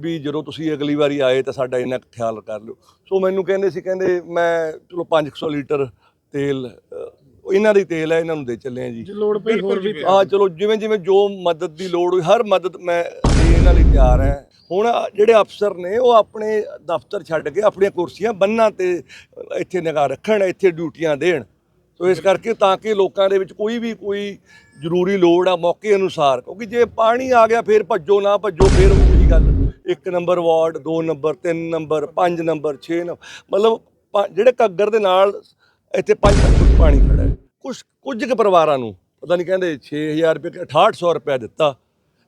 ਵੀ ਜਦੋਂ ਤੁਸੀਂ ਅਗਲੀ ਵਾਰੀ ਆਏ ਤਾਂ ਸਾਡਾ ਇੰਨਾ ਖਿਆਲ ਕਰ ਲਿਓ। ਸੋ ਮੈਨੂੰ ਕਹਿੰਦੇ ਸੀ ਕਹਿੰਦੇ ਮੈਂ ਚਲੋ 500 ਲੀਟਰ ਤੇਲ ਇਹਨਾਂ ਦੀ ਤੇਲ ਹੈ ਇਹਨਾਂ ਨੂੰ ਦੇ ਚੱਲੇ ਆ ਜੀ। ਜੇ ਲੋੜ ਪਈ ਹੋਰ ਵੀ ਹਾਂ ਚਲੋ ਜਿਵੇਂ ਜਿਵੇਂ ਜੋ ਮਦਦ ਦੀ ਲੋੜ ਹੋਈ ਹਰ ਮਦਦ ਮੈਂ ਦੇਣ ਲਈ ਤਿਆਰ ਹਾਂ। ਹੁਣ ਜਿਹੜੇ ਅਫਸਰ ਨੇ ਉਹ ਆਪਣੇ ਦਫ਼ਤਰ ਛੱਡ ਕੇ ਆਪਣੀਆਂ ਕੁਰਸੀਆਂ ਬੰਨਾਂ ਤੇ ਇੱਥੇ ਨਿਗਾਹ ਰੱਖਣ ਇੱਥੇ ਡਿਊਟੀਆਂ ਦੇਣ। ਸੋ ਇਸ ਕਰਕੇ ਤਾਂ ਕਿ ਲੋਕਾਂ ਦੇ ਵਿੱਚ ਕੋਈ ਵੀ ਕੋਈ ਜ਼ਰੂਰੀ ਲੋੜ ਆ ਮੌਕੇ ਅਨੁਸਾਰ ਕਿਉਂਕਿ ਜੇ ਪਾਣੀ ਆ ਗਿਆ ਫਿਰ ਭੱਜੋ ਨਾ ਭੱਜੋ ਫਿਰ ਉਹੀ ਗੱਲ। ਇੱਕ ਨੰਬਰ ਵਾਰਡ, ਦੋ ਨੰਬਰ, ਤਿੰਨ ਨੰਬਰ, ਪੰਜ ਨੰਬਰ 6 ਨੰਬਰ, ਮਤਲਬ ਪਾ- ਜਿਹੜੇ ਘੱਗਰ ਦੇ ਨਾਲ ਇੱਥੇ 5 ਫੁੱਟ ਪਾਣੀ ਖੜਾ ਹੈ। ਕੁਝ ਕੁਝ ਕੁ ਪਰਿਵਾਰਾਂ ਨੂੰ, ਪਤਾ ਨਹੀਂ ਕਹਿੰਦੇ 6000 ਰੁਪਏ ਕਿ 6800 ਰੁਪਏ ਦਿੱਤਾ।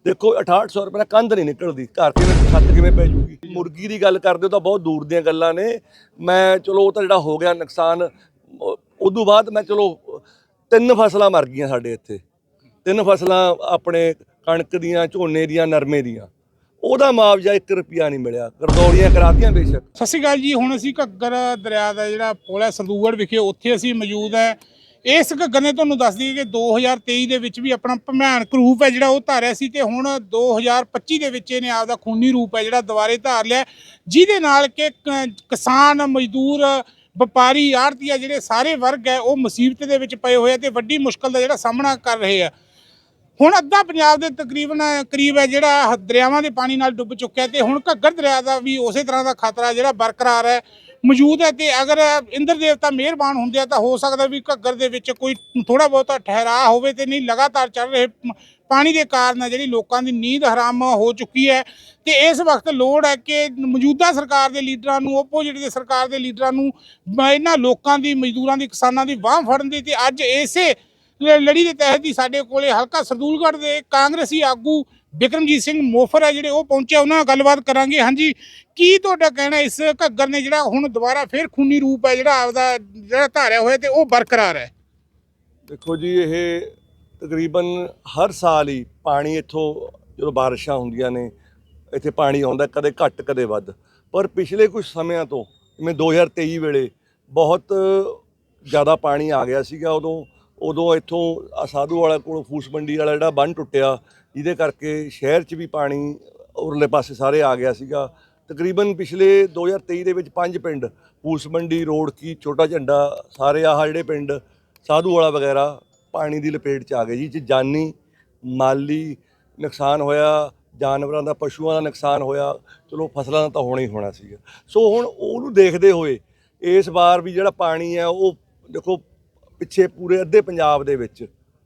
ਦੇਖੋ 6800 ਰੁਪਏ ਨਾਲ ਕੰਧ ਨਹੀਂ ਨਿਕਲਦੀ। ਘਰ ਕਿਵੇਂ ਛੱਤ ਕਿਵੇਂ ਪੈ ਜੂਗੀ? ਮੁਰਗੀ ਦੀ ਗੱਲ ਕਰਦੇ ਹੋ ਤਾਂ ਬਹੁਤ ਦੂਰ ਦੀਆਂ ਗੱਲਾਂ ਨੇ। ਮੈਂ, ਚਲੋ, ਉਹ ਤਾਂ ਜਿਹੜਾ ਹੋ ਗਿਆ ਨੁਕਸਾਨ ਉਦੋਂ ਬਾਅਦ ਮੈਂ, ਚਲੋ, ਤਿੰਨ ਫਸਲਾਂ ਮਰ ਗਈਆਂ ਸਾਡੇ ਇੱਥੇ। ਤਿੰਨ ਫਸਲਾਂ ਆਪਣੇ ਕਣਕ ਦੀਆਂ, ਝੋਨੇ ਦੀਆਂ, ਨਰਮੇ ਦੀਆਂ। ਉਹਦਾ ਮੁਆਵਜ਼ਾ 1 ਰੁਪਿਆ ਨਹੀਂ ਮਿਲਿਆ। ਗਰਦੌਰੀਆਂ ਕਰਾਤੀਆਂ ਬੇਸ਼ੱਕ। ਸਤਿ ਸ਼੍ਰੀ ਅਕਾਲ ਜੀ, ਹੁਣ ਅਸੀਂ ਘੱਗਰ ਦਰਿਆ ਦਾ ਜਿਹੜਾ ਪੁਲ ਹੈ ਸੰਦੂਗੜ ਵਿਖੇ, ਉੱਥੇ ਅਸੀਂ ਮੌਜੂਦ ਹੈ। ਇਸ ਘੱਗਰ ਨੇ ਤੁਹਾਨੂੰ ਦੱਸ ਦਈਏ ਕਿ 2023 ਦੇ ਵਿੱਚ ਵੀ ਆਪਣਾ ਭਿਆਨਕ ਰੂਪ ਹੈ ਜਿਹੜਾ ਉਹ ਧਾਰਿਆ ਸੀ ਤੇ ਹੁਣ 2025 ਦੇ ਵਿੱਚ ਇਹਨੇ ਆਪਦਾ ਖੂਨੀ ਰੂਪ ਹੈ ਜਿਹੜਾ ਦੁਬਾਰੇ ਧਾਰ ਲਿਆ। ਜਿਹਦੇ ਨਾਲ ਕਿ ਕਿਸਾਨ, ਮਜ਼ਦੂਰ, ਵਪਾਰੀ ਆੜਤੀਆ ਜਿਹੜੇ ਸਾਰੇ ਵਰਗ ਹੈ, ਉਹ ਮੁਸੀਬਤ ਦੇ ਵਿੱਚ ਪਏ ਹੋਏ ਆ ਤੇ ਵੱਡੀ ਮੁਸ਼ਕਲ ਦਾ ਜਿਹੜਾ ਸਾਹਮਣਾ ਕਰ ਰਹੇ ਆ। ਹੁਣ ਅੱਧਾ ਪੰਜਾਬ ਦੇ ਤਕਰੀਬਨ, ਕਰੀਬ ਹੈ ਜਿਹੜਾ ਦਰਿਆਵਾਂ ਦੇ ਪਾਣੀ ਨਾਲ ਡੁੱਬ ਚੁੱਕਿਆ ਤੇ ਹੁਣ ਘੱਗਰ ਦਰਿਆ ਦਾ ਵੀ ਉਸੇ ਤਰ੍ਹਾਂ ਦਾ ਖਤਰਾ ਜਿਹੜਾ ਬਰਕਰਾਰ ਹੈ, ਮੌਜੂਦ ਹੈ ਤੇ ਅਗਰ ਇੰਦਰ ਦੇਵਤਾ ਮਿਹਰਬਾਨ ਹੁੰਦੇ ਆ ਤਾਂ ਹੋ ਸਕਦਾ ਵੀ ਘੱਗਰ ਦੇ ਵਿੱਚ ਕੋਈ ਥੋੜਾ ਬਹੁਤਾ ਠਹਿਰਾਅ ਹੋਵੇ ਤੇ ਨਹੀਂ ਲਗਾਤਾਰ ਚੱਲ ਰਹੇ ਪਾਣੀ ਦੇ ਕਾਰਨ ਜਿਹੜੀ ਲੋਕਾਂ ਦੀ ਨੀਂਦ ਹਰਾਮ ਹੋ ਚੁੱਕੀ ਹੈ ਤੇ ਇਸ ਵਕਤ ਲੋੜ ਹੈ ਕਿ ਮੌਜੂਦਾ ਸਰਕਾਰ ਦੇ ਲੀਡਰਾਂ ਨੂੰ ਆਪੋਜੀਟ ਦੇ ਸਰਕਾਰ ਦੇ ਲੀਡਰਾਂ ਨੂੰ ਇਹਨਾਂ ਲੋਕਾਂ ਦੀ ਮਜ਼ਦੂਰਾਂ ਦੀ ਕਿਸਾਨਾਂ ਦੀ ਬਾਹ ਫੜਨ ਦੀ ਤੇ ਅੱਜ ਇਸੇ ਲੜੀ ਦੇ ਤਹਿਤ ਹੀ ਸਾਡੇ ਕੋਲੇ ਹਲਕਾ ਸਰਦੂਲਗੜ੍ਹ ਦੇ ਕਾਂਗਰਸੀ ਆਗੂ ਬਿਕਰਮਜੀਤ ਸਿੰਘ ਮੋਫਰ ਹੈ, ਜਿਹੜੇ ਉਹ ਪਹੁੰਚੇ ਉਹਨਾਂ ਨਾਲ ਗੱਲਬਾਤ ਕਰਾਂਗੇ। ਹਾਂਜੀ, ਕੀ ਤੁਹਾਡਾ ਕਹਿਣਾ ਇਸ ਘੱਗਰ ਨੇ ਜਿਹੜਾ ਹੁਣ ਦੁਬਾਰਾ ਫੇਰ ਖੂਨੀ ਰੂਪ ਹੈ, ਜਿਹੜਾ ਆਪਦਾ ਜਿਹੜਾ ਧਾਰਿਆ ਹੋਇਆ ਤੇ ਉਹ ਬਰਕਰਾਰ ਹੈ? ਦੇਖੋ ਜੀ, ਇਹ ਤਕਰੀਬਨ ਹਰ ਸਾਲ ਹੀ ਪਾਣੀ ਇੱਥੋਂ ਜਦੋਂ ਬਾਰਿਸ਼ਾਂ ਹੁੰਦੀਆਂ ਨੇ, ਇੱਥੇ ਪਾਣੀ ਆਉਂਦਾ ਕਦੇ ਘੱਟ, ਕਦੇ ਵੱਧ। ਪਰ ਪਿਛਲੇ ਕੁਝ ਸਮਿਆਂ ਤੋਂ, ਜਿਵੇਂ 2023 ਵੇਲੇ ਬਹੁਤ ਜ਼ਿਆਦਾ ਪਾਣੀ ਆ ਗਿਆ ਸੀਗਾ, ਉਦੋਂ ਉਦੋਂ ਇੱਥੋਂ ਸਾਧੂ ਵਾਲਾ ਕੋਲ ਫੂਸ ਮੰਡੀ ਵਾਲਾ ਜਿਹੜਾ ਬੰਨ ਟੁੱਟਿਆ, ਜਿਹਦੇ ਕਰਕੇ ਸ਼ਹਿਰ 'ਚ ਵੀ ਪਾਣੀ ਉਰਲੇ ਪਾਸੇ ਸਾਰੇ ਆ ਗਿਆ ਸੀਗਾ। ਤਕਰੀਬਨ ਪਿਛਲੇ 2023 ਦੇ ਵਿੱਚ ਪੰਜ ਪਿੰਡ, ਫੂਸ ਮੰਡੀ ਰੋਡ ਕੀ ਛੋਟਾ ਝੰਡਾ, ਸਾਰੇ ਆਹ ਜਿਹੜੇ ਪਿੰਡ ਸਾਧੂ ਵਾਲਾ ਵਗੈਰਾ ਪਾਣੀ ਦੀ ਲਪੇਟ 'ਚ ਆ ਗਏ ਜੀ। ਚ ਜਾਨੀ, ਮਾਲੀ ਨੁਕਸਾਨ ਹੋਇਆ, ਜਾਨਵਰਾਂ ਦਾ, ਪਸ਼ੂਆਂ ਦਾ ਨੁਕਸਾਨ ਹੋਇਆ, ਚਲੋ ਫਸਲਾਂ ਦਾ ਤਾਂ ਹੋਣਾ ਹੀ ਹੋਣਾ ਸੀਗਾ। ਸੋ ਹੁਣ ਉਹਨੂੰ ਦੇਖਦੇ ਹੋਏ ਇਸ ਵਾਰ ਵੀ ਜਿਹੜਾ ਪਾਣੀ ਹੈ, ਉਹ ਦੇਖੋ ਪਿੱਛੇ ਪੂਰੇ ਅੱਧੇ ਪੰਜਾਬ ਦੇ ਵਿੱਚ,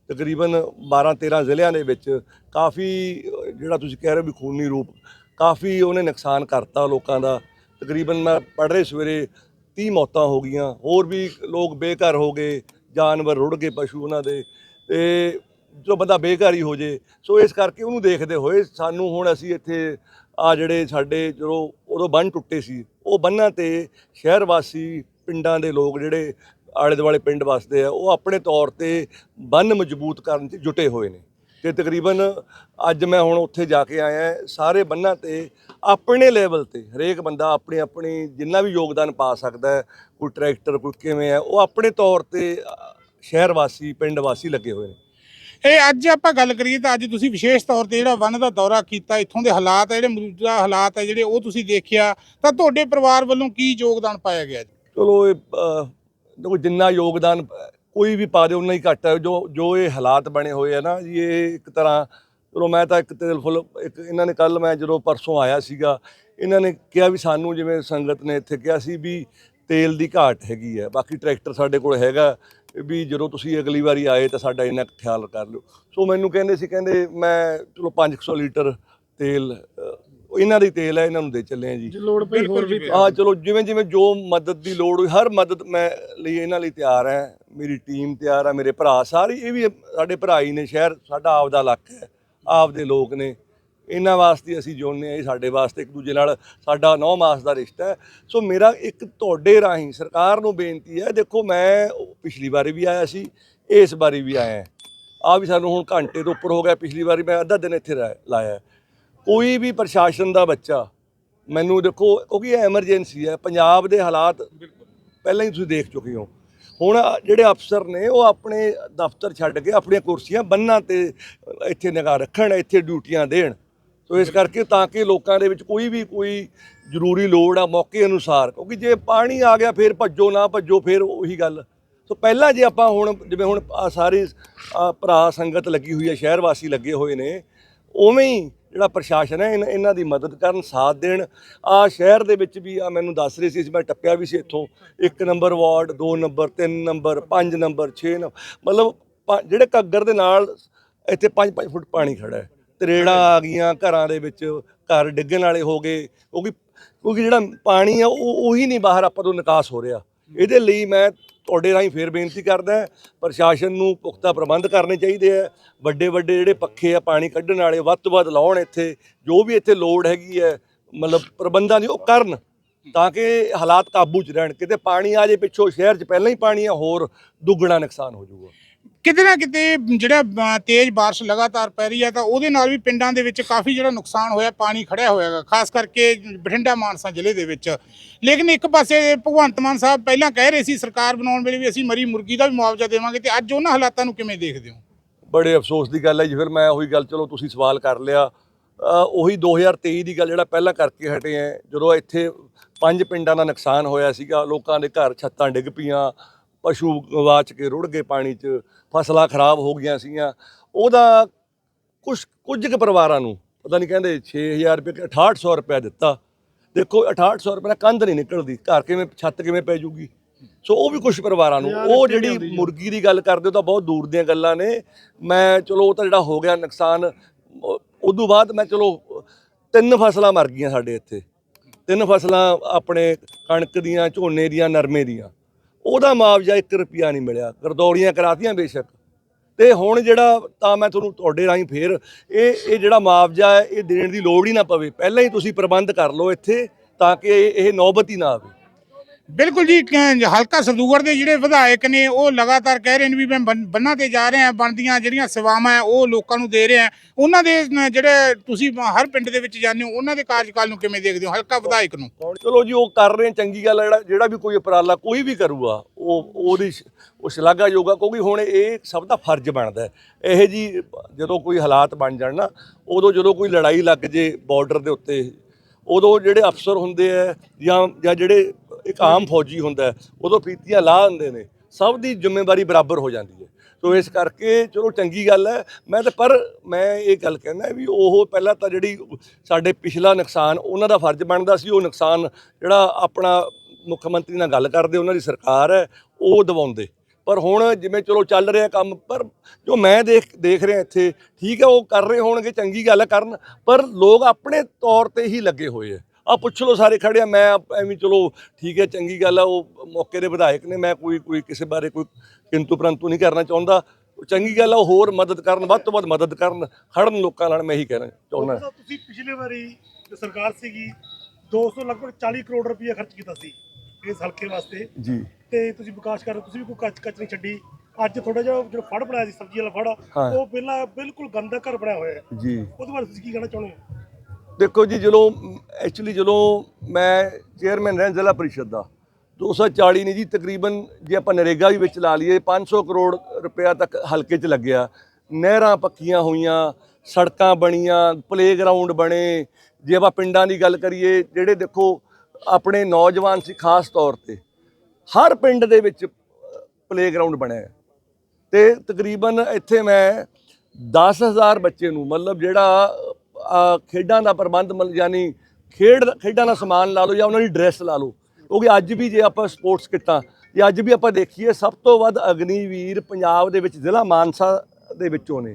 ਤਕਰੀਬਨ 12 13 ਜ਼ਿਲ੍ਹਿਆਂ ਦੇ ਵਿੱਚ ਕਾਫੀ, ਜਿਹੜਾ ਤੁਸੀਂ ਕਹਿ ਰਹੇ ਹੋ ਵੀ ਖੂਨੀ ਰੂਪ, ਕਾਫੀ ਉਹਨੇ ਨੁਕਸਾਨ ਕਰਤਾ ਲੋਕਾਂ ਦਾ। ਤਕਰੀਬਨ ਮੈਂ ਪੜ੍ਹ ਰਹੇ ਸਵੇਰੇ 30 ਮੌਤਾਂ ਹੋ ਗਈਆਂ, ਹੋਰ ਵੀ ਲੋਕ ਬੇਘਰ ਹੋ ਗਏ, ਜਾਨਵਰ ਰੁੜ ਗਏ ਪਸ਼ੂ ਉਹਨਾਂ ਦੇ ਤੇ ਜੋ ਬੰਦਾ ਬੇਘਰ ਹੀ ਹੋ ਜੇ, ਸੋ ਇਸ ਕਰਕੇ ਉਹਨੂੰ ਦੇਖਦੇ ਹੋਏ ਸਾਨੂੰ ਹੁਣ ਅਸੀਂ ਇੱਥੇ ਆ ਜਿਹੜੇ ਸਾਡੇ ਜਦੋਂ, ਉਦੋਂ ਬੰਨ ਟੁੱਟੇ ਸੀ, ਉਹ ਬੰਨਾਂ ਤੇ ਸ਼ਹਿਰ ਵਾਸੀ ਪਿੰਡਾਂ ਦੇ ਲੋਕ ਜਿਹੜੇ ਆਲੇ ਦੁਆਲੇ ਪਿੰਡ ਵਸਦੇ ਆ ਉਹ ਆਪਣੇ ਤੌਰ ਤੇ ਬੰਨ ਮਜ਼ਬੂਤ ਕਰਨ 'ਚ ਜੁਟੇ ਹੋਏ ਨੇ। ਤੇ ਤਕਰੀਬਨ ਅੱਜ ਮੈਂ ਹੁਣ ਉੱਥੇ ਜਾ ਕੇ ਆਇਆ ਸਾਰੇ ਬੰਨਾਂ ਤੇ ਆਪਣੇ ਲੈਵਲ ਤੇ ਹਰੇਕ ਬੰਦਾ ਆਪਣੀ ਆਪਣੀ ਜਿੰਨਾ ਵੀ ਯੋਗਦਾਨ ਪਾ ਸਕਦਾ ਹੈ ਕੋਈ ਟਰੈਕਟਰ ਕੋਈ ਕਿਵੇਂ ਹੈ ਉਹ ਆਪਣੇ ਤੌਰ ਤੇ ਸ਼ਹਿਰ ਵਾਸੀ ਪਿੰਡ ਵਾਸੀ ਲੱਗੇ ਹੋਏ ਨੇ। ਇਹ ਅੱਜ ਆਪਾਂ ਗੱਲ ਕਰੀਏ ਤਾਂ ਅੱਜ ਤੁਸੀਂ ਵਿਸ਼ੇਸ਼ ਤੌਰ ਤੇ ਜਿਹੜਾ ਵਨ ਦਾ ਦੌਰਾ ਕੀਤਾ ਇੱਥੋਂ ਦੇ ਹਾਲਾਤ ਹੈ ਜਿਹੜੇ ਮੌਜੂਦਾ ਹਾਲਾਤ ਹੈ ਜਿਹੜੇ ਉਹ ਤੁਸੀਂ ਦੇਖਿਆ ਤਾਂ ਤੁਹਾਡੇ ਪਰਿਵਾਰ ਵੱਲੋਂ ਕੀ ਯੋਗਦਾਨ ਪਾਇਆ ਗਿਆ ਜੀ? ਚਲੋ ਇਹ ਜਿੰਨਾ ਯੋਗਦਾਨ, ਕੋਈ ਵੀ ਪਾ ਦੇ ਉਨਾ ਹੀ ਘੱਟ ਹੈ ਜੋ ਜੋ ਇਹ ਹਾਲਾਤ ਬਣੇ ਹੋਏ ਆ ਨਾ ਜੀ, ਇਹ ਇੱਕ ਤਰ੍ਹਾਂ, ਚਲੋ ਮੈਂ ਤਾਂ ਇੱਕ ਤੇਲ ਫੁੱਲ, ਇੱਕ ਇਹਨਾਂ ਨੇ ਕੱਲ ਮੈਂ ਜਦੋਂ ਪਰਸੋਂ ਆਇਆ ਸੀਗਾ, ਇਹਨਾਂ ਨੇ ਕਿਹਾ ਵੀ ਸਾਨੂੰ ਜਿਵੇਂ ਸੰਗਤ ਨੇ ਇੱਥੇ ਕਿਹਾ ਸੀ ਵੀ ਤੇਲ ਦੀ ਘਾਟ ਹੈਗੀ ਹੈ ਬਾਕੀ ਟਰੈਕਟਰ ਸਾਡੇ ਕੋਲ ਹੈਗਾ, ਵੀ ਜਦੋਂ ਤੁਸੀਂ ਅਗਲੀ ਵਾਰੀ ਆਏ ਤਾਂ ਸਾਡਾ ਇੰਨਾ ਕੁ ਖਿਆਲ ਕਰ ਲਿਓ। ਸੋ ਮੈਨੂੰ ਕਹਿੰਦੇ ਸੀ, ਕਹਿੰਦੇ ਮੈਂ, ਚਲੋ 500 ਲੀਟਰ ਤੇਲ ਇਹਨਾਂ ਦੀ ਤੇਲ ਹੈ ਇਹਨਾਂ ਨੂੰ ਦੇ ਚੱਲੇ ਆ ਜੀ। ਜੇ ਲੋੜ ਪਈ ਹੋਰ ਵੀ ਹਾਂ ਚਲੋ ਜਿਵੇਂ ਜਿਵੇਂ ਜੋ ਮਦਦ ਦੀ ਲੋੜ ਹੋਈ ਹਰ ਮਦਦ ਮੈਂ ਲਈ ਇਹਨਾਂ ਲਈ ਤਿਆਰ ਹਾਂ। ਮੇਰੀ ਟੀਮ ਤਿਆਰ ਆ ਮੇਰੇ ਭਰਾ ਸਾਰੇ ਇਹ ਵੀ ਸਾਡੇ ਭਰਾ ਹੀ ਨੇ ਸ਼ਹਿਰ ਸਾਡਾ ਆਪਦਾ ਇਲਾਕਾ ਹੈ ਆਪਦੇ ਲੋਕ ਨੇ। ਇਹਨਾਂ ਵਾਸਤੇ ਅਸੀਂ ਜੋੜਨੇ ਆ ਇਹ ਸਾਡੇ ਵਾਸਤੇ ਇੱਕ ਦੂਜੇ ਨਾਲ ਸਾਡਾ 9 ਮਾਸ ਦਾ ਰਿਸ਼ਤਾ ਹੈ। ਸੋ ਮੇਰਾ ਇੱਕ ਤੁਹਾਡੇ ਰਾਹੀਂ ਸਰਕਾਰ ਨੂੰ ਬੇਨਤੀ ਹੈ ਦੇਖੋ ਮੈਂ ਪਿਛਲੀ ਵਾਰੀ ਵੀ ਆਇਆ ਸੀ ਇਸ ਵਾਰੀ ਵੀ ਆਇਆ। ਆ ਵੀ ਸਾਨੂੰ ਹੁਣ ਘੰਟੇ ਤੋਂ ਉੱਪਰ ਹੋ ਗਿਆ ਪਿਛਲੀ ਵਾਰੀ ਮੈਂ ਅੱਧਾ ਦਿਨ ਇੱਥੇ ਰਹਿ- ਲਾਇਆ। ਕੋਈ ਵੀ ਪ੍ਰਸ਼ਾਸਨ ਦਾ ਬੱਚਾ ਮੈਨੂੰ ਦੇਖੋ ਕਿਉਂਕਿ ਇਹ ਐਮਰਜੈਂਸੀ ਹੈ, ਪੰਜਾਬ ਦੇ ਹਾਲਾਤ ਪਹਿਲਾਂ ਹੀ ਤੁਸੀਂ ਦੇਖ ਚੁੱਕੇ ਹੋ। ਹੁਣ ਜਿਹੜੇ ਅਫਸਰ ਨੇ, ਉਹ ਆਪਣੇ ਦਫ਼ਤਰ ਛੱਡ ਕੇ ਆਪਣੀਆਂ ਕੁਰਸੀਆਂ ਬੰਨਾਂ ਤੇ ਇੱਥੇ ਨਿਗਾਹ ਰੱਖਣ, ਇੱਥੇ ਡਿਊਟੀਆਂ ਦੇਣ। ਸੋ ਇਸ ਕਰਕੇ ਤਾਂ ਕਿ ਲੋਕਾਂ ਦੇ ਵਿੱਚ ਕੋਈ ਵੀ ਕੋਈ ਜ਼ਰੂਰੀ ਲੋੜ ਆ ਮੌਕੇ ਅਨੁਸਾਰ, ਕਿਉਂਕਿ ਜੇ ਪਾਣੀ ਆ ਗਿਆ, ਫਿਰ ਭੱਜੋ, ਨਾ ਭੱਜੋ, ਫਿਰ ਉਹੀ ਗੱਲ। ਸੋ ਪਹਿਲਾਂ ਜੇ ਆਪਾਂ ਹੁਣ, ਜਿਵੇਂ ਹੁਣ ਆਹ ਸਾਰੀ ਭਰਾ ਸੰਗਤ ਲੱਗੀ ਹੋਈ ਹੈ ਸ਼ਹਿਰ ਵਾਸੀ ਲੱਗੇ ਹੋਏ ਨੇ ਉਵੇਂ ਹੀ ਜਿਹੜਾ ਪ੍ਰਸ਼ਾਸਨ ਹੈ ਇਹਨਾਂ ਇਹਨਾਂ ਦੀ ਮਦਦ ਕਰਨ, ਸਾਥ ਦੇਣ। ਆ ਸ਼ਹਿਰ ਦੇ ਵਿੱਚ ਵੀ ਆ ਮੈਨੂੰ ਦੱਸ ਰਹੇ ਸੀ ਮੈਂ ਟੱਪਿਆ ਵੀ ਸੀ ਇੱਥੋਂ। ਇੱਕ ਨੰਬਰ ਵਾਰਡ, ਦੋ ਨੰਬਰ, ਤਿੰਨ ਨੰਬਰ, ਪੰਜ ਨੰਬਰ 6 ਨੰਬਰ। ਮਤਲਬ ਪਾ- ਜਿਹੜੇ ਘੱਗਰ ਦੇ ਨਾਲ ਇੱਥੇ 5-5 ਫੁੱਟ ਪਾਣੀ ਖੜਾ ਹੈ। ਤਰੇੜਾਂ ਆ ਗਈਆਂ ਘਰਾਂ ਦੇ ਵਿੱਚ, ਘਰ ਡਿੱਗਣ ਵਾਲੇ ਹੋ ਗਏ। ਕਿਉਂਕਿ ਕਿਉਂਕਿ ਜਿਹੜਾ ਪਾਣੀ ਆ, ਉਹ, ਉਹੀ ਨਹੀਂ ਬਾਹਰ ਆਪਾਂ ਤੋਂ ਨਿਕਾਸ ਹੋ ਰਿਹਾ। ਇਹਦੇ ਲਈ ਮੈਂ ਤੁਹਾਡੇ ਰਾਹੀਂ ਫੇਰ ਬੇਨਤੀ ਕਰਦਾ ਪ੍ਰਸ਼ਾਸਨ ਨੂੰ ਪੁਖਤਾ ਪ੍ਰਬੰਧ ਕਰਨੇ ਚਾਹੀਦੇ ਆ ਵੱਡੇ ਵੱਡੇ ਜਿਹੜੇ ਪੱਖੇ ਆ ਪਾਣੀ ਕੱਢਣ ਵਾਲੇ, ਵੱਧ ਤੋਂ ਵੱਧ ਲਾਉਣ ਇੱਥੇ, ਜੋ ਵੀ ਇੱਥੇ ਲੋੜ ਹੈਗੀ ਹੈ, ਮਤਲਬ ਪ੍ਰਬੰਧਾਂ ਦੀ ਉਹ ਕਰਨ, ਤਾਂ ਕਿ ਹਾਲਾਤ ਕਾਬੂ 'ਚ ਰਹਿਣ। ਕਿਤੇ ਪਾਣੀ ਆ ਜੇ ਪਿੱਛੋਂ ਸ਼ਹਿਰ 'ਚ ਪਹਿਲਾਂ ਹੀ ਪਾਣੀ ਆ, ਹੋਰ ਦੁੱਗਣਾ ਨੁਕਸਾਨ ਹੋ ਜਾਊਗਾ। ਕਿਤੇ ਨਾ ਕਿਤੇ ਜਿਹੜਾ ਅ, ਤੇਜ਼ ਬਾਰਿਸ਼ ਲਗਾਤਾਰ ਪੈ ਰਹੀ ਹੈ ਤਾਂ ਉਹਦੇ ਨਾਲ ਵੀ ਪਿੰਡਾਂ ਦੇ ਵਿੱਚ ਕਾਫੀ ਜਿਹੜਾ ਨੁਕਸਾਨ ਹੋਇਆ ਪਾਣੀ ਖੜਿਆ ਹੋਇਆਗਾ ਖਾਸ ਕਰਕੇ ਬਠਿੰਡਾ ਮਾਨਸਾ ਜ਼ਿਲ੍ਹੇ ਦੇ ਵਿੱਚ। ਲੇਕਿਨ ਇੱਕ ਪਾਸੇ ਭਗਵੰਤ ਮਾਨ ਸਾਹਿਬ ਪਹਿਲਾਂ ਕਹਿ ਰਹੇ ਸੀ ਸਰਕਾਰ ਬਣਾਉਣ ਵੇਲੇ ਵੀ ਅਸੀਂ ਮਰੀ ਮੁਰਗੀ ਦਾ ਵੀ ਮੁਆਵਜ਼ਾ ਦੇਵਾਂਗੇ ਤੇ ਅੱਜ ਉਹਨਾਂ ਹਾਲਾਤਾਂ ਨੂੰ ਕਿਵੇਂ ਦੇਖਦੇ ਹੋ? ਬੜੇ ਅਫਸੋਸ ਦੀ ਗੱਲ ਹੈ ਜੀ ਫਿਰ ਮੈਂ ਉਹੀ ਗੱਲ ਚਲੋ ਤੁਸੀਂ ਸਵਾਲ ਕਰ ਲਿਆ। ਅ, ਉਹੀ 2023 ਦੀ ਗੱਲ ਜਿਹੜਾ ਪਹਿਲਾਂ ਕਰਕੇ ਹਟੇ ਆ ਜਦੋਂ ਇੱਥੇ ਪੰਜ ਪਿੰਡਾਂ ਦਾ ਨੁਕਸਾਨ ਹੋਇਆ ਸੀਗਾ ਲੋਕਾਂ ਦੇ ਘਰ ਛੱਤਾਂ ਡਿੱਗ ਪਈਆਂ ਪਸ਼ੂ ਗਵਾਚ ਕੇ ਰੁੜ ਗਏ ਪਾਣੀ 'ਚ ਫਸਲਾਂ ਖਰਾਬ ਹੋ ਗਈਆਂ ਸੀਗੀਆਂ। ਉਹਦਾ ਕੁਝ ਕੁਝ ਕੁ ਪਰਿਵਾਰਾਂ ਨੂੰ ਪਤਾ ਨਹੀਂ ਕਹਿੰਦੇ 6000 ਰੁਪਏ ਕਿ 6800 ਰੁਪਏ ਦਿੱਤਾ। ਦੇਖੋ 6800 ਰੁਪਏ ਨਾਲ ਕੰਧ ਨਹੀਂ ਨਿਕਲਦੀ ਘਰ ਕਿਵੇਂ ਛੱਤ ਕਿਵੇਂ ਪੈ ਜੂਗੀ? ਸੋ ਉਹ ਵੀ ਕੁਝ ਪਰਿਵਾਰਾਂ ਨੂੰ ਉਹ ਜਿਹੜੀ ਮੁਰਗੀ ਦੀ ਗੱਲ ਕਰਦੇ ਹੋ ਤਾਂ ਬਹੁਤ ਦੂਰ ਦੀਆਂ ਗੱਲਾਂ ਨੇ। ਮੈਂ ਚਲੋ ਉਹ ਤਾਂ ਜਿਹੜਾ ਹੋ ਗਿਆ ਨੁਕਸਾਨ ਉਦੋਂ ਬਾਅਦ ਮੈਂ ਚਲੋ ਤਿੰਨ ਫਸਲਾਂ ਮਰ ਗਈਆਂ ਸਾਡੇ ਇੱਥੇ। ਤਿੰਨ ਫਸਲਾਂ ਆਪਣੇ ਕਣਕ ਦੀਆਂ ਝੋਨੇ ਦੀਆਂ ਨਰਮੇ ਦੀਆਂ। ਉਹਦਾ ਮੁਆਵਜ਼ਾ 1 ਰੁਪਿਆ ਨਹੀਂ ਮਿਲਿਆ। ਗਰਦੌੜੀਆਂ ਕਰਾਤੀਆਂ ਬੇਸ਼ੱਕ। ਤੇ ਹੁਣ ਜਿਹੜਾ ਤਾਂ ਮੈਂ ਤੁਹਾਨੂੰ ਤੁਹਾਡੇ ਰਾਹੀਂ ਫੇਰ ਇਹ ਇਹ ਜਿਹੜਾ ਮੁਆਵਜ਼ਾ ਹੈ, ਇਹ ਦੇਣ ਦੀ ਲੋੜ ਹੀ ਨਾ ਪਵੇ। ਪਹਿਲਾਂ ਹੀ ਤੁਸੀਂ ਪ੍ਰਬੰਧ ਕਰ ਲਓ ਇੱਥੇ ਤਾਂ ਕਿ ਇਹ ਇਹ ਨੌਬਤ ਹੀ ਨਾ ਆਵੇ। ਬਿਲਕੁਲ ਜੀ ਹਲਕਾ ਸਰਦੂਗੜ ਦੇ ਜਿਹੜੇ ਵਿਧਾਇਕ ਨੇ, ਉਹ ਲਗਾਤਾਰ ਕਹਿ ਰਹੇ ਨੇ ਵੀ ਮੈਂ ਬਨ- ਬੰਨਾਂ ਤੇ ਜਾ ਰਿਹਾ, ਬਣਦੀਆਂ ਜਿਹੜੀਆਂ ਸੇਵਾਵਾਂ ਹੈ, ਉਹ ਲੋਕਾਂ ਨੂੰ ਦੇ ਰਿਹਾ ਉਹਨਾਂ ਦੇ ਜਿਹੜੇ ਤੁਸੀਂ ਹਰ ਪਿੰਡ ਦੇ ਵਿੱਚ ਜਾਂਦੇ ਹੋ, ਉਹਨਾਂ ਦੇ ਕਾਰਜਕਾਲ ਨੂੰ ਕਿਵੇਂ ਦੇਖਦੇ ਹੋ, ਹਲਕਾ ਵਿਧਾਇਕ ਨੂੰ? ਚਲੋ ਜੀ, ਉਹ ਕਰ ਰਹੇ ਚੰਗੀ ਗੱਲ ਹੈ, ਜਿਹੜਾ ਜਿਹੜਾ ਵੀ ਕੋਈ ਉਪਰਾਲਾ ਕੋਈ ਵੀ ਕਰੂਗਾ, ਉਹ, ਉਹਦੀ ਉਹ ਸ਼ਲਾਘਾਯੋਗ ਆ, ਕਿਉਂਕਿ ਹੁਣ ਇਹ ਸਭ ਦਾ ਫਰਜ਼ ਬਣਦਾ ਹੈ। ਇਹ ਜੀ, ਜਦੋਂ ਕੋਈ ਹਾਲਾਤ ਬਣ ਜਾਣ ਨਾ, ਉਦੋਂ ਜਦੋਂ ਕੋਈ ਲੜਾਈ ਲੱਗ ਜੇ ਬਾਰਡਰ ਦੇ ਉੱਤੇ, ਉਦੋਂ ਜਿਹੜੇ ਅਫਸਰ ਹੁੰਦੇ ਆ ਜਾਂ ਜਾਂ ਜਿਹੜੇ ਇੱਕ ਆਮ ਫੌਜੀ ਹੁੰਦਾ ਉਦੋਂ ਫੀਤੀਆਂ ਲਾ ਦਿੰਦੇ ਨੇ। ਸਭ ਦੀ ਜ਼ਿੰਮੇਵਾਰੀ ਬਰਾਬਰ ਹੋ ਜਾਂਦੀ ਹੈ। ਸੋ ਇਸ ਕਰਕੇ ਚਲੋ ਚੰਗੀ ਗੱਲ ਹੈ। ਮੈਂ ਤਾਂ ਪਰ ਮੈਂ ਇਹ ਗੱਲ ਕਹਿੰਦਾ ਵੀ ਉਹ ਪਹਿਲਾਂ ਤਾਂ ਜਿਹੜੀ ਸਾਡੇ ਪਿਛਲਾ ਨੁਕਸਾਨ ਉਹਨਾਂ ਦਾ ਫਰਜ਼ ਬਣਦਾ ਸੀ। ਉਹ ਨੁਕਸਾਨ ਜਿਹੜਾ ਆਪਣਾ ਮੁੱਖ ਮੰਤਰੀ ਨਾਲ ਗੱਲ ਕਰਦੇ, ਉਹਨਾਂ ਦੀ ਸਰਕਾਰ ਹੈ, ਉਹ ਦਵਾਉਂਦੇ। ਪਰ ਹੁਣ ਜਿਵੇਂ ਚਲੋ ਚੱਲ ਰਿਹਾ ਕੰਮ, ਪਰ ਜੋ ਮੈਂ ਦੇਖ ਦੇਖ ਰਿਹਾ ਇੱਥੇ, ਠੀਕ ਹੈ, ਉਹ ਕਰ ਰਹੇ ਹੋਣਗੇ, ਚੰਗੀ ਗੱਲ ਕਰਨ। ਪਰ ਲੋਕ ਆਪਣੇ ਤੌਰ ਤੇ ਹੀ ਲੱਗੇ ਹੋਏ ਆ ਆ ਪੁੱਛ ਲਓ ਸਾਰੇ ਖੜੇ ਆ ਮੈਂ ਐਵੇਂ ਚਲੋ ਠੀਕ ਹੈ ਚੰਗੀ ਗੱਲ ਆ ਉਹ ਮੌਕੇ ਦੇ ਵਿਧਾਇਕ ਨੇ ਮੈਂ ਕੋਈ ਕੋਈ ਕਿਸੇ ਬਾਰੇ ਕੋਈ ਕਿੰਤੂ ਪ੍ਰੰਤੂ ਨਹੀਂ ਕਰਨਾ ਚਾਹੁੰਦਾ। ਚੰਗੀ ਗੱਲ ਆ ਉਹ ਹੋਰ ਮਦਦ ਕਰਨ ਵੱਧ ਤੋਂ ਵੱਧ ਮਦਦ ਕਰਨ ਖੜਨ ਲੋਕਾਂ ਨਾਲ ਮੈਂ ਇਹੀ ਕਹਿਣਾ ਚਾਹੁੰਦਾ। ਤੁਸੀਂ ਪਿਛਲੇ ਵਾਰੀ ਜੋ ਸਰਕਾਰ ਸੀਗੀ 200 ਲਗਭਗ 40 ਕਰੋੜ ਰੁਪਏ ਖਰਚ ਕੀਤਾ ਸੀ ਇਸ ਹਲਕੇ ਵਾਸਤੇ। ਜੀ। ਤੇ ਤੁਸੀਂ ਵਿਕਾਸ ਕਰ ਰਹੇ ਤੁਸੀਂ ਵੀ ਕੋਈ ਕੱਚ ਕੱਚ ਨਹੀਂ ਛੱਡੀ। ਅੱਜ ਥੋੜਾ ਜਿਹਾ ਜਿਹੜਾ ਫੜ ਬਣਾਇਆ ਸੀ ਸਬਜ਼ੀ ਵਾਲਾ। ਫੜ ਉਹ ਪਹਿਲਾਂ ਬਿਲਕੁਲ ਗੰਦਾ ਘਰ ਬਣਾਇਆ ਹੋਇਆ ਹੈ। ਜੀ। ਉਹਦੇ ਬਾਰੇ ਤੁਸੀਂ ਕੀ ਕਹਿਣਾ ਚਾਹੁੰਦੇ ਹੋ? ਦੇਖੋ ਜੀ, ਜਦੋਂ ਐਕਚੁਅਲੀ ਜਦੋਂ ਮੈਂ ਚੇਅਰਮੈਨ ਰਿਹਾ ਜ਼ਿਲ੍ਹਾ ਪਰਿਸ਼ਦ ਦਾ 240 ਨਹੀਂ ਜੀ ਤਕਰੀਬਨ ਜੇ ਆਪਾਂ ਨਰੇਗਾ ਵੀ ਵਿੱਚ ਲਾ ਲਈਏ 500 ਕਰੋੜ ਰੁਪਇਆ ਤੱਕ ਹਲਕੇ 'ਚ ਲੱਗਿਆ ਨਹਿਰਾਂ ਪੱਕੀਆਂ ਹੋਈਆਂ, ਸੜਕਾਂ ਬਣੀਆਂ ਪਲੇਗਰਾਉਂਡ ਬਣੇ ਜੇ ਆਪਾਂ ਪਿੰਡਾਂ ਦੀ ਗੱਲ ਕਰੀਏ, ਜਿਹੜੇ ਦੇਖੋ ਆਪਣੇ ਨੌਜਵਾਨ ਸੀ ਖਾਸ ਤੌਰ ਤੇ, ਹਰ ਪਿੰਡ ਦੇ ਵਿੱਚ ਪਲੇਗਰਾਉਂਡ ਬਣਿਆ ਹੈ। ਤੇ ਤਕਰੀਬਨ ਇੱਥੇ ਮੈਂ 10000 ਬੱਚੇ ਨੂੰ, ਮਤਲਬ ਜਿਹੜਾ ਖੇਡਾਂ ਦਾ ਪ੍ਰਬੰਧ ਯਾਨੀ ਖੇਡ ਖੇਡਾਂ ਦਾ ਸਮਾਨ ਲਾ ਲਓ ਜਾਂ ਉਹਨਾਂ ਦੀ ਡਰੈਸ ਲਾ ਲਓ। ਕਿਉਂਕਿ ਅੱਜ ਵੀ ਜੇ ਆਪਾਂ ਸਪੋਰਟਸ ਕਿੱਟਾਂ ਜੇ ਅੱਜ ਵੀ ਆਪਾਂ ਦੇਖੀਏ ਸਭ ਤੋਂ ਵੱਧ ਅਗਨੀਵੀਰ ਪੰਜਾਬ ਦੇ ਵਿੱਚ ਜ਼ਿਲ੍ਹਾ ਮਾਨਸਾ ਦੇ ਵਿੱਚੋਂ ਨੇ।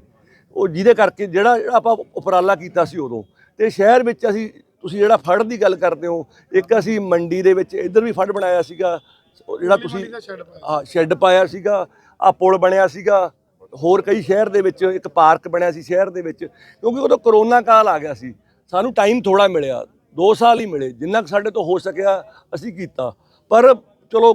ਉਹ ਜਿਹਦੇ ਕਰਕੇ ਜਿਹੜਾ ਆਪਾਂ ਉਪਰਾਲਾ ਕੀਤਾ ਸੀ ਉਦੋਂ। ਤੇ ਸ਼ਹਿਰ ਵਿੱਚ ਅਸੀਂ ਤੁਸੀਂ ਜਿਹੜਾ ਫੜ ਦੀ ਗੱਲ ਕਰਦੇ ਹੋ ਇੱਕ ਅਸੀਂ ਮੰਡੀ ਦੇ ਵਿੱਚ ਇੱਧਰ ਵੀ ਫੜ ਬਣਾਇਆ ਸੀਗਾ। ਜਿਹੜਾ ਤੁਸੀਂ ਹਾਂ ਸ਼ੈੱਡ ਪਾਇਆ ਸੀਗਾ ਆ ਪੁਲ ਬਣਿਆ ਸੀਗਾ। ਹੋਰ ਕਈ ਸ਼ਹਿਰ ਦੇ ਵਿੱਚ, ਇੱਕ ਪਾਰਕ ਬਣਿਆ ਸੀ ਸ਼ਹਿਰ ਦੇ ਵਿੱਚ, ਕਿਉਂਕਿ ਉਦੋਂ ਕਰੋਨਾ ਕਾਲ ਆ ਗਿਆ ਸੀ, ਸਾਨੂੰ ਟਾਈਮ ਥੋੜਾ ਮਿਲਿਆ 2 ਸਾਲ ਹੀ ਮਿਲੇ, ਜਿੰਨਾ ਕੁ ਸਾਡੇ ਤੋਂ ਹੋ ਸਕਿਆ ਅਸੀਂ ਕੀਤਾ, ਪਰ ਚਲੋ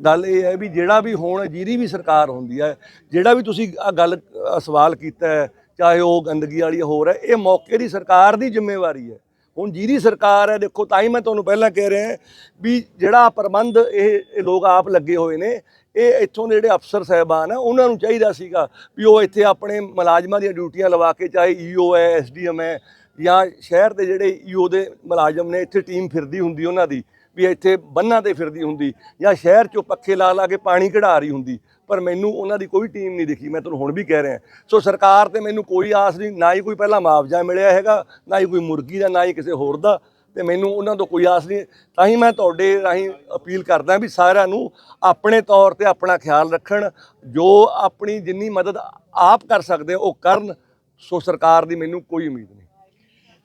ਗੱਲ ਇਹ ਹੈ ਵੀ ਜਿਹੜਾ ਵੀ ਹੁਣ ਜਿਹਦੀ ਵੀ ਸਰਕਾਰ ਹੁੰਦੀ ਹੈ, ਜਿਹੜਾ ਵੀ ਤੁਸੀਂ ਆ ਗੱਲ ਸਵਾਲ ਕੀਤਾ ਹੈ, ਚਾਹੇ ਉਹ ਗੰਦਗੀ ਵਾਲੀ ਹੋਰ ਹੈ, ਇਹ ਮੌਕੇ ਦੀ ਸਰਕਾਰ ਦੀ ਜ਼ਿੰਮੇਵਾਰੀ ਹੈ। ਹੁਣ ਜਿਹਦੀ ਸਰਕਾਰ ਹੈ, ਦੇਖੋ, ਤਾਂ ਹੀ ਮੈਂ ਤੁਹਾਨੂੰ ਪਹਿਲਾਂ ਕਹਿ ਰਿਹਾ ਵੀ ਜਿਹੜਾ ਪ੍ਰਬੰਧ ਇਹ ਲੋਕ ਆਪ ਲੱਗੇ ਹੋਏ ਨੇ, ਇਹ ਇੱਥੋਂ ਦੇ ਜਿਹੜੇ ਅਫਸਰ ਸਾਹਿਬਾਨ ਆ, ਉਹਨਾਂ ਨੂੰ ਚਾਹੀਦਾ ਸੀਗਾ ਵੀ ਉਹ ਇੱਥੇ ਆਪਣੇ ਮੁਲਾਜ਼ਮਾਂ ਦੀਆਂ ਡਿਊਟੀਆਂ ਲਵਾ ਕੇ, ਚਾਹੇ ਈਓ ਹੈ ਐਸਡੀਐਮ ਹੈ, ਜਾਂ ਸ਼ਹਿਰ ਦੇ ਜਿਹੜੇ ਈਓ ਦੇ ਮੁਲਾਜ਼ਮ ਨੇ, ਇੱਥੇ ਟੀਮ ਫਿਰਦੀ ਹੁੰਦੀ ਉਹਨਾਂ ਦੀ, ਵੀ ਇੱਥੇ ਬੰਨਾਂ ਤੇ ਫਿਰਦੀ ਹੁੰਦੀ, ਜਾਂ ਸ਼ਹਿਰ 'ਚੋਂ ਪੱਖੇ ਲਾ ਲਾ ਕੇ ਪਾਣੀ ਕਢਾ ਰਹੀ ਹੁੰਦੀ। ਪਰ ਮੈਨੂੰ ਉਹਨਾਂ ਦੀ ਕੋਈ ਟੀਮ ਨਹੀਂ ਦਿਖੀ, ਮੈਂ ਤੁਹਾਨੂੰ ਹੁਣ ਵੀ ਕਹਿ ਰਿਹਾ। ਸੋ ਸਰਕਾਰ ਤੇ ਮੈਨੂੰ ਕੋਈ ਆਸ ਨਹੀਂ, ਨਾ ਹੀ ਕੋਈ ਪਹਿਲਾਂ ਮੁਆਵਜ਼ਾ ਮਿਲਿਆ ਹੈਗਾ, ਨਾ ਹੀ ਕੋਈ ਮੁਰਗੀ ਦਾ, ਨਾ ਹੀ ਕਿਸੇ ਹੋਰ ਦਾ, ਤੇ ਮੈਨੂੰ ਉਹਨਾਂ ਤੋਂ ਕੋਈ ਆਸ ਨਹੀਂ। ਤਾਂ ਹੀ ਮੈਂ ਤੁਹਾਡੇ ਰਾਹੀਂ ਅਪੀਲ ਕਰਦਾ ਵੀ ਸਾਰਿਆਂ ਨੂੰ ਆਪਣੇ ਤੌਰ ਤੇ ਆਪਣਾ ਖਿਆਲ ਰੱਖਣ, ਜੋ ਆਪਣੀ ਜਿੰਨੀ ਮਦਦ ਆਪ ਕਰ ਸਕਦੇ ਉਹ ਕਰਨ, ਸੋ ਸਰਕਾਰ ਦੀ ਮੈਨੂੰ ਕੋਈ ਉਮੀਦ ਨਹੀਂ।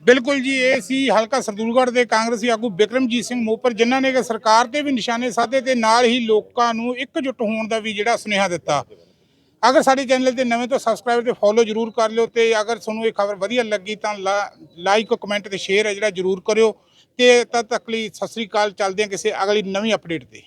ਬਿਲਕੁਲ ਜੀ, ਇਹ ਸੀ ਹਲਕਾ ਸਰਦੂਲਗੜ੍ਹ ਦੇ ਕਾਂਗਰਸੀ ਆਗੂ ਬਿਕਰਮਜੀਤ ਸਿੰਘ ਮੋਪਰ, ਜਿਨ੍ਹਾਂ ਨੇ ਕਿ ਸਰਕਾਰ ਤੇ ਵੀ ਨਿਸ਼ਾਨੇ ਸਾਧੇ ਤੇ ਨਾਲ ਹੀ ਲੋਕਾਂ ਨੂੰ ਇਕਜੁੱਟ ਹੋਣ ਦਾ ਵੀ ਜਿਹੜਾ ਸੁਨੇਹਾ ਦਿੱਤਾ। ਅਗਰ ਸਾਡੇ ਚੈਨਲ ਤੇ ਨਵੇਂ ਤੋਂ ਸਬਸਕ੍ਰਾਈਬ ਤੇ ਫੋਲੋ ਜਰੂਰ ਕਰ ਲਿਓ ਤੇ ਅਗਰ ਤੁਹਾਨੂੰ ਇਹ ਖਬਰ ਵਧੀਆ ਲੱਗੀ ਤਾਂ ਲਾਈਕ, ਕਮੈਂਟ ਤੇ ਸ਼ੇਅਰ ਹੈ ਜਿਹੜਾ ਜਰੂਰ ਕਰਿਓ। ਤੇ ਤਦ ਤੱਕ ਲਈ ਸਤਿ ਸ੍ਰੀ ਅਕਾਲ, ਚੱਲਦੇ ਹਾਂ ਕਿਸੇ ਅਗਲੀ ਨਵੀਂ ਅਪਡੇਟ ਤੇ।